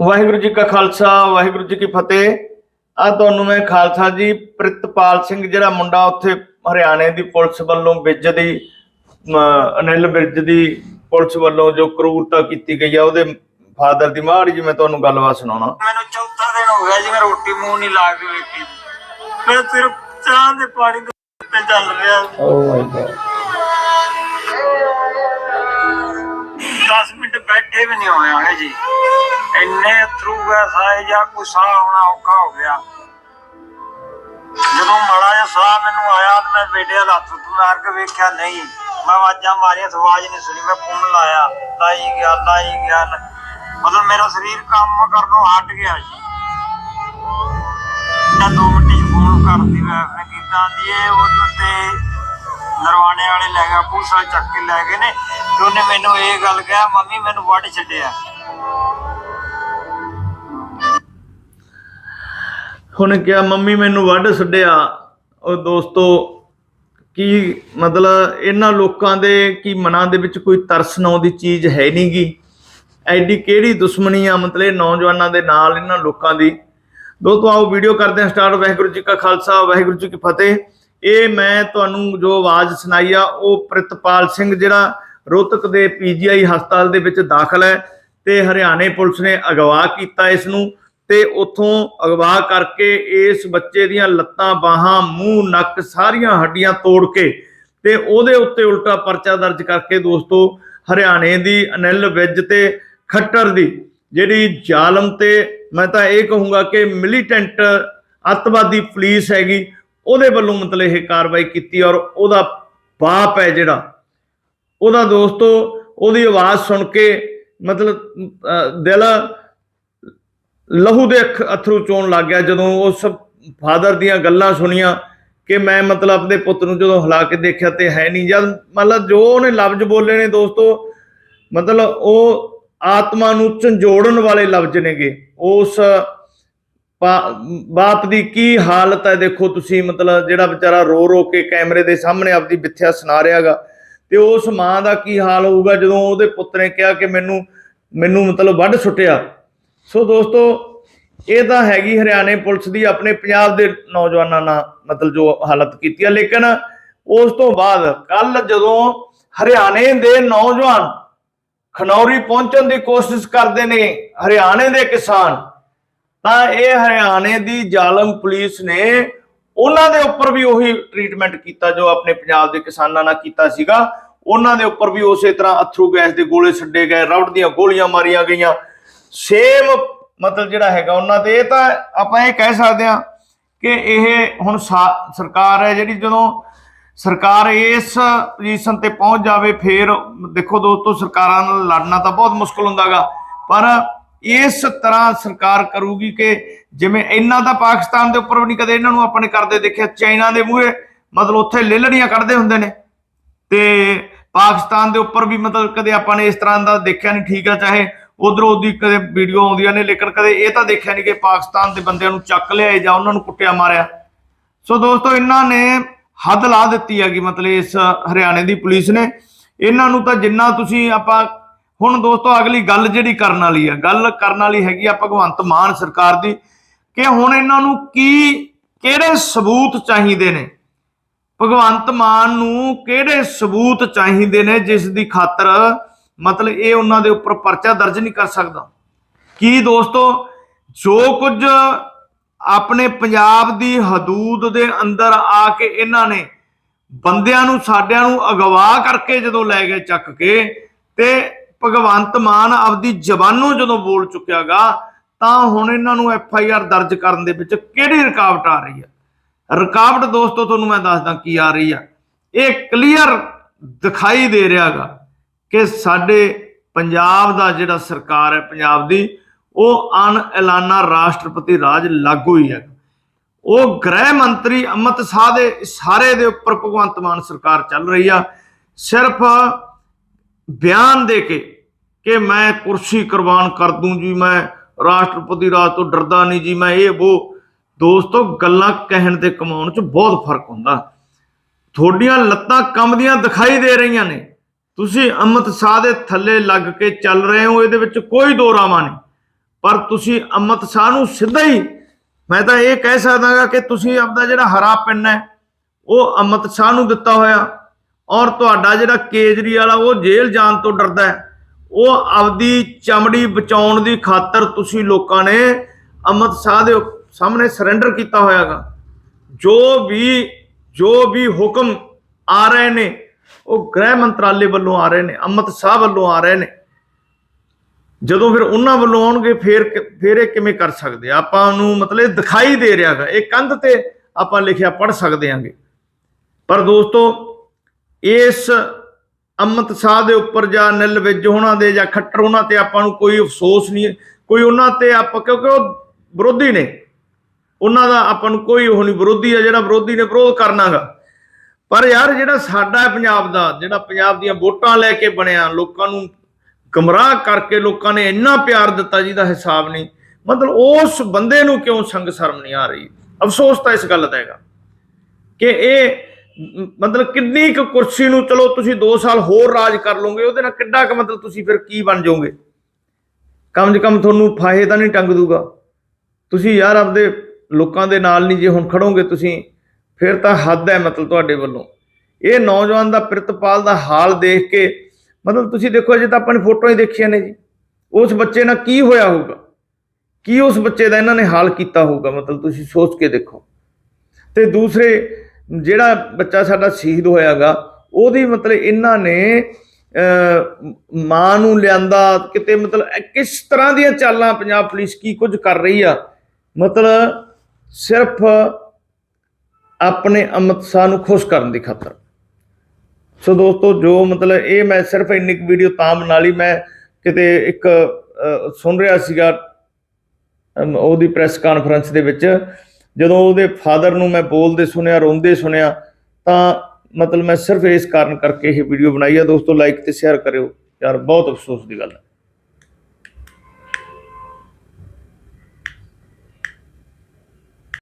ਵਾਹਿਗੁਰੂ ਜੀ ਕਾ ਖਾਲਸਾ ਵਾਹਿਗੁਰੂ ਜੀ ਕੀ ਫਤਿਹ। ਆ ਤੁਹਾਨੂੰ ਮੈਂ ਖਾਲਸਾ ਜੀ ਪ੍ਰਿਤਪਾਲ ਸਿੰਘ ਜਿਹੜਾ ਮੁੰਡਾ ਉੱਥੇ ਹਰਿਆਣੇ ਦੀ ਪੁਲਿਸ ਵੱਲੋਂ ਬਿੱਜ ਦੀ ਅਨਿਲ ਬਿਰਜ ਦੀ ਪੁਲਿਸ ਵੱਲੋਂ ਜੋ ਕਰੂਰਤਾ ਕੀਤੀ ਗਈ ਆ ਉਹਦੇ ਫਾਦਰ ਦੀ ਮਾੜੀ ਜੀ ਮੈਂ ਤੁਹਾਨੂੰ ਗੱਲਬਾਤ ਸੁਣਾਉਣਾ। ਮੈਨੂੰ ਚੌਥਾ ਦਿਨ ਹੋ ਗਿਆ ਜੀ ਮੈਂ ਰੋਟੀ ਮੂੰਹ ਨਹੀਂ ਲਾ ਕੇ ਵੇਖੀ ਮੈਂ ਸਿਰਫ ਚਾਹ ਦੇ ਪਾਣੀ ਦੇ ਉੱਤੇ ਚੱਲ ਰਿਹਾ। ਓ ਮਾਈ ਗॉड ਬੈਠੇ ਵੀ ਨਹੀਂ ਹੋਇਆ ਹੈ ਜੀ। ਇੰਨੇ ਥਰੂ ਗਿਆ ਸਾਏ ਜਾਂ ਕੋਈ ਸਾਹ ਆਉਣਾ ਔਖਾ ਹੋ ਗਿਆ। ਜਦੋਂ ਮੜਾ ਜਿਹਾ ਸਾਹ ਮੈਨੂੰ ਆਇਆ ਤੇ ਮੈਂ ਬੇਟੇ ਦਾ ਹੱਥ ਉੱਤੇ ਕੇ ਵੇਖਿਆ, ਨਹੀਂ, ਮੈਂ ਆਵਾਜ਼ਾਂ ਮਾਰੀਆਂ, ਤੇ ਆਵਾਜ਼ ਨਹੀਂ ਸੁਣੀ, ਮੈਂ ਫੋਨ ਲਾਇਆ, ਲਾਈ ਗਿਆ ਲਾਈ ਗਿਆ। ਮਤਲਬ ਮੇਰਾ ਸਰੀਰ ਕੰਮ ਕਰਨੋਂ ਹਟ ਗਿਆ ਜੀ। ਤਾਂ ਦੋ ਮਿੰਟ ਫੋਨ ਕਰਦੀ ਮੈਂ ਆਪਣੇ ਕੀਤਾ ਦੀ ਇਹ ਉਹਨੂੰ ਤੇ ਨਰਵਾਣੇ ਵਾਲੇ ਲੈ ਗਿਆ, ਪੂਸਾ ਚੱਕ ਕੇ ਲੈ ਗਏ ਨੇ। ਤੇ ਉਹਨੇ ਮੈਨੂੰ ਇਹ ਗੱਲ ਕਿਹਾ, ਮੰਮੀ, ਮੈਨੂੰ ਵੱਢ ਛੱਡਿਆ। ਹੁਣ ਕਿਹਾ, ਮੰਮੀ, ਮੈਨੂੰ ਵੱਢ ਛੱਡਿਆ। ਉਹ ਦੋਸਤੋ, ਕੀ ਮਤਲਬ ਇਹਨਾਂ ਲੋਕਾਂ ਦੇ, ਕੀ ਮਨਾਂ ਦੇ ਵਿੱਚ ਕੋਈ ਤਰਸ ਨਾਉ ਦੀ ਚੀਜ਼ ਹੈ ਨਹੀਂਗੀ ਐਡੀ ਕਿਹੜੀ ਦੁਸ਼ਮਣੀ ਆ, ਮਤਲਬ ਨੌਜਵਾਨਾਂ ਦੇ ਨਾਲ ਇਹਨਾਂ ਲੋਕਾਂ ਦੀ? ਦੋਸਤੋ, ਆਓ ਵੀਡੀਓ ਕਰਦੇ ਹਾਂ ਸਟਾਰਟ। ਵਾਹਿਗੁਰੂ ਜੀ ਕਾ ਖਾਲਸਾ, ਵਾਹਿਗੁਰੂ ਜੀ ਕੀ ਫਤਿਹ। ਇਹ ਮੈਂ ਤੁਹਾਨੂੰ ਜੋ ਆਵਾਜ਼ ਸੁਣਾਈ ਆ, ਉਹ ਪ੍ਰਿਤਪਾਲ ਸਿੰਘ ਜਿਹੜਾ ਰੋਹਤਕ ਦੇ ਪੀਜੀਆਈ ਹਸਪਤਾਲ ਦੇ ਵਿੱਚ ਦਾਖਲ ਹੈ ਤੇ ਹਰਿਆਣੇ ਪੁਲਿਸ ਨੇ ਅਗਵਾ ਕੀਤਾ ਇਸ ਨੂੰ ਤੇ ਉੱਥੋਂ ਅਗਵਾ ਕਰਕੇ ਇਸ ਬੱਚੇ ਦੀਆਂ ਲੱਤਾਂ, ਬਾਹਾਂ, ਮੂੰਹ, ਨੱਕ ਸਾਰੀਆਂ ਹੱਡੀਆਂ ਤੋੜ ਕੇ ਤੇ ਉਹਦੇ ਉੱਤੇ ਉਲਟਾ ਪਰਚਾ ਦਰਜ ਕਰਕੇ ਦੋਸਤੋ ਹਰਿਆਣੇ ਦੀ ਅਨਿਲ ਵਿਜ ਤੇ ਖੱਟਰ ਦੀ, ਜਿਹੜੀ ਜ਼ਾਲਮ ਤੇ ਮੈਂ ਤਾਂ ਇਹ ਕਹੂੰਗਾ ਕਿ ਮਿਲੀਟੈਂਟ ਅੱਤਵਾਦੀ ਪੁਲਿਸ ਹੈਗੀ ਉਹਦੇ ਵੱਲੋਂ ਮਤਲਬ ਇਹ ਕਾਰਵਾਈ ਕੀਤੀ ਔਰ ਉਹਦਾ ਬਾਪ ਹੈ ਜਿਹੜਾ, ਉਹਦਾ ਦੋਸਤੋ, ਉਹਦੀ ਆਵਾਜ਼ ਸੁਣ ਕੇ ਮਤਲਬ ਦਿਲ ਲਹੂ ਦੇ ਅਥਰੂ ਚੋਣ ਲੱਗ ਗਿਆ ਜਦੋਂ ਉਸ ਫਾਦਰ ਦੀਆਂ ਗੱਲਾਂ ਸੁਣੀਆਂ ਕਿ ਮੈਂ ਮਤਲਬ ਆਪਣੇ ਪੁੱਤ ਨੂੰ ਜਦੋਂ ਹਿਲਾ ਕੇ ਦੇਖਿਆ ਤੇ ਹੈ ਨਹੀਂ। ਜਦ ਮਤਲਬ ਜੋ ਉਹਨੇ ਲਫ਼ਜ਼ ਬੋਲੇ ਨੇ ਦੋਸਤੋ, ਮਤਲਬ ਉਹ ਆਤਮਾ ਨੂੰ ਝੰਜੋੜਨ ਵਾਲੇ ਲਫ਼ਜ਼ ਨੇਗੇ। ਉਸ ਬਾਪ ਦੀ ਕੀ ਹਾਲਤ ਹੈ? ਦੇਖੋ ਤੁਸੀਂ ਮਤਲਬ ਜਿਹੜਾ ਵਿਚਾਰਾ ਰੋ ਰੋ ਕੇ ਕੈਮਰੇ ਦੇ ਸਾਹਮਣੇ ਆਪਦੀ ਮਿੱਥਿਆ ਸੁਣਾ ਰਿਹਾਗਾ। ਤੇ ਉਸ ਮਾਂ ਦਾ ਕੀ ਹਾਲ ਹੋਊਗਾ ਜਦੋਂ ਉਹਦੇ ਪੁੱਤ ਨੇ ਕਿਹਾ ਕਿ ਮੈਨੂੰ ਮੈਨੂੰ ਮਤਲਬ ਵੱਢ ਸੁੱਟਿਆ? ਸੋ ਦੋਸਤੋ, ਇਹ ਤਾਂ ਹੈਗੀ ਹਰਿਆਣੇ ਪੁਲਿਸ ਦੀ ਆਪਣੇ ਪੰਜਾਬ ਦੇ ਨੌਜਵਾਨਾਂ ਨਾਲ ਮਤਲਬ ਜੋ ਹਾਲਤ ਕੀਤੀ ਹੈ ਲੇਕਿਨ ਉਸ ਤੋਂ ਬਾਅਦ ਕੱਲ ਜਦੋਂ ਹਰਿਆਣੇ ਦੇ ਨੌਜਵਾਨ ਖਨੌਰੀ ਪਹੁੰਚਣ ਦੀ ਕੋਸ਼ਿਸ਼ ਕਰਦੇ ਨੇ, ਹਰਿਆਣੇ ਦੇ ਕਿਸਾਨ ਤਾਂ ਇਹ ਹਰਿਆਣੇ ਦੀ ਜ਼ਾਲਮ ਪੁਲਿਸ ਨੇ ਉਹਨਾਂ ਦੇ ਉੱਪਰ ਵੀ ਉਹੀ ਟ੍ਰੀਟਮੈਂਟ ਕੀਤਾ ਜੋ ਆਪਣੇ ਪੰਜਾਬ ਦੇ ਕਿਸਾਨਾਂ ਨਾਲ ਕੀਤਾ ਸੀਗਾ। ਉਹਨਾਂ ਦੇ ਉੱਪਰ ਵੀ ਉਸੇ ਤਰ੍ਹਾਂ ਅਥਰੂ ਗੈਸ ਦੇ ਗੋਲੇ ਛੱਡੇ ਗਏ, ਰਬੜ ਦੀਆਂ ਗੋਲੀਆਂ ਮਾਰੀਆਂ ਗਈਆਂ। ਸੇਮ ਮਤਲਬ ਜਿਹੜਾ ਹੈਗਾ ਉਹਨਾਂ ਤੇ, ਇਹ ਤਾਂ ਆਪਾਂ ਇਹ ਕਹਿ ਸਕਦੇ ਹਾਂ ਕਿ ਇਹ ਹੁਣ ਸਾ- ਸਰਕਾਰ ਹੈ ਜਿਹੜੀ ਜਦੋਂ ਸਰਕਾਰ ਇਸ ਪੋਜੀਸ਼ਨ ਤੇ ਪਹੁੰਚ ਜਾਵੇ, ਫੇਰ ਦੇਖੋ ਦੋਸਤੋ ਸਰਕਾਰਾਂ ਨਾਲ ਲੜਨਾ ਤਾਂ ਬਹੁਤ ਮੁਸ਼ਕਲ ਹੁੰਦਾਗਾ, ਪਰ ਇਸ ਤਰ੍ਹਾਂ ਸਰਕਾਰ ਕਰੂਗੀ ਕਿ ਜਿਵੇਂ ਇਹਨਾਂ ਦਾ ਪਾਕਿਸਤਾਨ ਦੇ ਉੱਪਰ ਵੀ ਨਹੀਂ ਕਦੇ ਇਹਨਾਂ ਨੂੰ ਆਪਣੇ ਕਰਦੇ ਦੇਖਿਆ, ਚਾਈਨਾ ਦੇ ਮੂਹਰੇ ਮਤਲਬ ਉੱਥੇ ਲੇਲੜੀਆਂ ਕੱਢਦੇ ਹੁੰਦੇ ਨੇ। ਤੇ ਪਾਕਿਸਤਾਨ ਦੇ ਉੱਪਰ ਵੀ ਮਤਲਬ ਕਦੇ ਆਪਾਂ ਨੇ ਇਸ ਤਰ੍ਹਾਂ ਦਾ ਦੇਖਿਆ ਨਹੀਂ, ਠੀਕ ਆ, ਚਾਹੇ ਉਧਰੋਂ ਉਹਦੀ ਕਦੇ ਵੀਡੀਓ ਆਉਂਦੀਆਂ ਨੇ, ਲੇਕਿਨ ਕਦੇ ਇਹ ਤਾਂ ਦੇਖਿਆ ਨਹੀਂ ਕਿ ਪਾਕਿਸਤਾਨ ਦੇ ਬੰਦਿਆਂ ਨੂੰ ਚੱਕ ਲਿਆਏ ਜਾਂ ਉਹਨਾਂ ਨੂੰ ਕੁੱਟਿਆ ਮਾਰਿਆ। ਸੋ ਦੋਸਤੋ, ਇਹਨਾਂ ਨੇ ਹੱਦ ਲਾ ਦਿੱਤੀ ਹੈਗੀ ਮਤਲਬ ਇਸ ਹਰਿਆਣੇ ਦੀ ਪੁਲਿਸ ਨੇ। ਇਹਨਾਂ ਨੂੰ ਤਾਂ ਜਿੰਨਾ ਤੁਸੀਂ ਆਪਾਂ ਹੁਣ ਦੋਸਤੋ ਅਗਲੀ ਗੱਲ ਜਿਹੜੀ ਕਰਨ ਵਾਲੀ ਆ, ਗੱਲ ਕਰਨ ਵਾਲੀ ਹੈਗੀ ਆ ਭਗਵੰਤ ਮਾਨ ਸਰਕਾਰ ਦੀ ਕਿ ਹੁਣ ਇਹਨਾਂ ਨੂੰ ਕੀ, ਕਿਹੜੇ ਸਬੂਤ ਚਾਹੀਦੇ ਨੇ? ਭਗਵੰਤ ਮਾਨ ਨੂੰ ਕਿਹੜੇ ਸਬੂਤ ਚਾਹੀਦੇ ਨੇ ਜਿਸ ਦੀ ਖਾਤਰ ਮਤਲਬ ਇਹ ਉਹਨਾਂ ਦੇ ਉੱਪਰ ਪਰਚਾ ਦਰਜ ਨਹੀਂ ਕਰ ਸਕਦਾ? ਕੀ ਦੋਸਤੋ, ਜੋ ਕੁਝ ਆਪਣੇ ਪੰਜਾਬ ਦੀ ਹਦੂਦ ਦੇ ਅੰਦਰ ਆ ਕੇ ਇਹਨਾਂ ਨੇ ਬੰਦਿਆਂ ਨੂੰ, ਸਾਡਿਆਂ ਨੂੰ ਅਗਵਾ ਕਰਕੇ ਜਦੋਂ ਲੈ ਗਏ ਚੱਕ ਕੇ, ਤੇ ਭਗਵੰਤ ਮਾਨ ਆਪਦੀ ਜ਼ਬਾਨੋਂ ਜਦੋਂ ਬੋਲ ਚੁੱਕਿਆਗਾ, ਤਾਂ ਹੁਣ ਇਹਨਾਂ ਨੂੰ ਐਫ ਆਈ ਆਰ ਦਰਜ ਕਰਨ ਦੇ ਵਿੱਚ ਕਿਹੜੀ ਰੁਕਾਵਟ ਆ ਰਹੀ ਹੈ? ਰੁਕਾਵਟ ਦੋਸਤੋ, ਤੁਹਾਨੂੰ ਮੈਂ ਦੱਸਦਾ ਕੀ ਆ ਰਹੀ ਆ। ਇਹ ਕਲੀਅਰ ਦਿਖਾਈ ਦੇ ਰਿਹਾਗਾ ਕਿ ਸਾਡੇ ਪੰਜਾਬ ਦਾ ਜਿਹੜਾ ਸਰਕਾਰ ਹੈ, ਪੰਜਾਬ ਦੀ, ਉਹ ਅਣ ਐਲਾਨਾ ਰਾਸ਼ਟਰਪਤੀ ਰਾਜ ਲਾਗੂ ਹੀ ਹੈ। ਉਹ ਗ੍ਰਹਿ ਮੰਤਰੀ ਅਮਿਤ ਸ਼ਾਹ ਦੇ ਇਸ਼ਾਰੇ ਦੇ ਉੱਪਰ ਭਗਵੰਤ ਮਾਨ ਸਰਕਾਰ ਚੱਲ ਰਹੀ ਆ। ਸਿਰਫ ਬਿਆਨ ਦੇ ਕੇ ਕਿ ਮੈਂ ਕੁਰਸੀ ਕੁਰਬਾਨ ਕਰ ਦੂੰ ਜੀ, ਮੈਂ ਰਾਸ਼ਟਰਪਤੀ ਰਾਜ ਤੋਂ ਡਰਦਾ ਨਹੀਂ ਜੀ, ਮੈਂ ਇਹ ਉਹ ਦੋਸਤੋ ਗੱਲਾਂ ਕਹਿਣ ਤੇ ਕਮਾਉਣ 'ਚ ਬਹੁਤ ਫ਼ਰਕ ਹੁੰਦਾ। ਤੁਹਾਡੀਆਂ ਲੱਤਾਂ ਕੰਬਦੀਆਂ ਦਿਖਾਈ ਦੇ ਰਹੀਆਂ ਨੇ। ਤੁਸੀਂ ਅਮਿਤ ਸ਼ਾਹ ਦੇ ਥੱਲੇ ਲੱਗ ਕੇ ਚੱਲ ਰਹੇ ਹੋ, ਇਹਦੇ ਵਿੱਚ ਕੋਈ ਦੋ ਰਾਵਾਂ ਨਹੀਂ। ਪਰ ਤੁਸੀਂ ਅਮਿਤ ਸ਼ਾਹ ਨੂੰ ਸਿੱਧਾ ਹੀ, ਮੈਂ ਤਾਂ ਇਹ ਕਹਿ ਸਕਦਾਗਾ ਕਿ ਤੁਸੀਂ ਆਪਦਾ ਜਿਹੜਾ ਹਰਾ ਪੈਨ ਹੈ, ਉਹ ਅਮਿਤ ਸ਼ਾਹ ਨੂੰ ਦਿੱਤਾ ਹੋਇਆ। ਔਰ ਤੁਹਾਡਾ ਜਿਹੜਾ ਕੇਜਰੀਵਾਲ ਆ, ਉਹ ਜੇਲ੍ਹ ਜਾਣ ਤੋਂ ਡਰਦਾ ਹੈ। ਉਹ ਆਪਦੀ ਚਮੜੀ ਬਚਾਉਣ ਦੀ ਖਾਤਰ ਤੁਸੀਂ ਲੋਕਾਂ ਨੇ ਅਮਿਤ ਸ਼ਾਹ ਦੇ ਸਾਹਮਣੇ ਸਰੈਂਡਰ ਕੀਤਾ ਹੋਇਆਗਾ। ਜੋ ਵੀ ਜੋ ਵੀ ਹੁਕਮ ਆ ਰਹੇ ਨੇ, ਉਹ ਗ੍ਰਹਿ ਮੰਤਰਾਲੇ ਵੱਲੋਂ ਆ ਰਹੇ ਨੇ ਅਮਿਤ ਸ਼ਾਹ ਵੱਲੋਂ ਆ ਰਹੇ ਨੇ। ਜਦੋਂ ਫਿਰ ਉਹਨਾਂ ਵੱਲੋਂ ਆਉਣਗੇ, ਫੇਰ ਕਿ- ਫੇਰ ਇਹ ਕਿਵੇਂ ਕਰ ਸਕਦੇ ਆ? ਆਪਾਂ ਨੂੰ ਮਤਲਬ ਇਹ ਦਿਖਾਈ ਦੇ ਰਿਹਾਗਾ। ਇਹ ਕੰਧ ਤੇ ਆਪਾਂ ਲਿਖਿਆ ਪੜ ਸਕਦੇ ਆਂਗੇ। ਪਰ ਦੋਸਤੋ ਇਸ ਅਮਿਤ ਸ਼ਾਹ ਦੇ ਉੱਪਰ ਜਾਂ ਨਿਲ ਵਿੱਚ ਉਹਨਾਂ ਦੇ ਜਾਂ ਖੱਟਰ ਉਹਨਾਂ ਤੇ ਆਪਾਂ ਨੂੰ ਕੋਈ ਅਫਸੋਸ ਨਹੀਂ ਕੋਈ ਉਹਨਾਂ ਤੇ ਆਪਾਂ ਕਿਉਂਕਿ ਉਹ ਵਿਰੋਧੀ ਨੇ। ਉਹਨਾਂ ਦਾ ਆਪਾਂ ਨੂੰ ਕੋਈ ਉਹ ਨਹੀਂ ਵਿਰੋਧੀ ਆ, ਜਿਹੜਾ ਵਿਰੋਧੀ ਨੇ ਵਿਰੋਧ ਕਰਨਾਗਾ ਪਰ ਯਾਰ ਜਿਹੜਾ ਸਾਡਾ ਪੰਜਾਬ ਦਾ, ਜਿਹੜਾ ਪੰਜਾਬ ਦੀਆਂ ਵੋਟਾਂ ਲੈ ਕੇ ਬਣਿਆ, ਲੋਕਾਂ ਨੂੰ ਗਮਰਾਹ ਕਰਕੇ ਲੋਕਾਂ ਨੇ ਇੰਨਾ ਪਿਆਰ ਦਿੱਤਾ ਜਿਹਦਾ ਹਿਸਾਬ ਨਹੀਂ, ਮਤਲਬ ਉਸ ਬੰਦੇ ਨੂੰ ਕਿਉਂ ਸੰਗ ਸ਼ਰਮ ਨਹੀਂ ਆ ਰਹੀ? ਅਫਸੋਸ ਤਾਂ ਇਸ ਗੱਲ ਦਾ ਹੈਗਾ ਕਿ ਇਹ ਮਤਲਬ ਕਿੰਨੀ ਕੁ ਕੁਰਸੀ ਨੂੰ, ਚਲੋ ਤੁਸੀਂ 2 ਸਾਲ ਹੋਰ ਰਾਜ ਕਰ ਲਓਗੇ, ਉਹਦੇ ਨਾਲ ਕਿੱਡਾ ਕੁ ਮਤਲਬ ਤੁਸੀਂ ਫਿਰ ਕੀ ਬਣ ਜਾਓਗੇ? ਕਮ ਸੇ ਕਮ ਤੁਹਾਨੂੰ ਫਾਹੇ ਤਾਂ ਨਹੀਂ ਟੰਗ ਦੂਗਾ। ਤੁਸੀਂ ਯਾਰ ਆਪਦੇ ਲੋਕਾਂ ਦੇ ਨਾਲ ਨਹੀਂ, ਜੇ ਹੁਣ ਖੜੋਗੇ ਤੁਸੀਂ, ਫਿਰ ਤਾਂ ਹੱਦ ਹੈ ਮਤਲਬ ਤੁਹਾਡੇ ਵੱਲੋਂ। ਇਹ ਨੌਜਵਾਨ ਦਾ ਪ੍ਰਿਤਪਾਲ ਦਾ ਹਾਲ ਦੇਖ ਕੇ, ਮਤਲਬ ਤੁਸੀਂ ਦੇਖੋ, ਅਜੇ ਤਾਂ ਆਪਾਂ ਨੇ ਫੋਟੋਆਂ ਹੀ ਦੇਖੀਆਂ ਨੇ ਜੀ। ਉਸ ਬੱਚੇ ਨਾਲ ਕੀ ਹੋਇਆ ਹੋਊਗਾ? ਕੀ ਉਸ ਬੱਚੇ ਦਾ ਇਹਨਾਂ ਨੇ ਹਾਲ ਕੀਤਾ ਹੋਊਗਾ? ਮਤਲਬ ਤੁਸੀਂ ਸੋਚ ਕੇ ਦੇਖੋ। ਤੇ ਦੂਸਰੇ ਜਿਹੜਾ ਬੱਚਾ ਸਾਡਾ ਸ਼ਹੀਦ ਹੋਇਆਗਾ ਉਹਦੀ ਮਤਲਬ ਇਹਨਾਂ ਨੇ ਅਹ, ਮਾਂ ਨੂੰ ਲਿਆਂਦਾ ਕਿਤੇ ਮਤਲਬ ਕਿਸ ਤਰ੍ਹਾਂ ਦੀਆਂ ਚਾਲਾਂ ਪੰਜਾਬ ਪੁਲਿਸ ਕੀ ਕੁਝ ਕਰ ਰਹੀ ਆ? ਮਤਲਬ ਸਿਰਫ ਆਪਣੇ ਅਮਿਤ ਨੂੰ ਖੁਸ਼ ਕਰਨ ਦੀ ਖਾਤਰ। ਸੋ ਦੋਸਤੋ ਜੋ ਮਤਲਬ ਇਹ ਮੈਂ ਸਿਰਫ ਇੰਨੀ ਕੁ ਵੀਡੀਓ ਤਾਂ ਬਣਾ ਲਈ ਮੈਂ ਕਿਤੇ ਇੱਕ ਸੁਣ ਰਿਹਾ ਸੀਗਾ ਉਹਦੀ ਪ੍ਰੈਸ ਕਾਨਫਰੰਸ ਦੇ ਵਿੱਚ ਜਦੋਂ ਉਹਦੇ ਫਾਦਰ ਨੂੰ ਮੈਂ ਬੋਲਦੇ ਸੁਣਿਆ, ਰੋਂਦੇ ਸੁਣਿਆ, ਤਾਂ ਮਤਲਬ ਮੈਂ ਸਿਰਫ ਇਸ ਕਾਰਨ ਕਰਕੇ ਇਹ ਵੀਡੀਓ ਬਣਾਈ ਆ। ਦੋਸਤੋ ਲਾਈਕ ਤੇ ਸ਼ੇਅਰ ਕਰਿਓ। ਯਾਰ, ਬਹੁਤ ਅਫਸੋਸ ਦੀ ਗੱਲ ਹੈ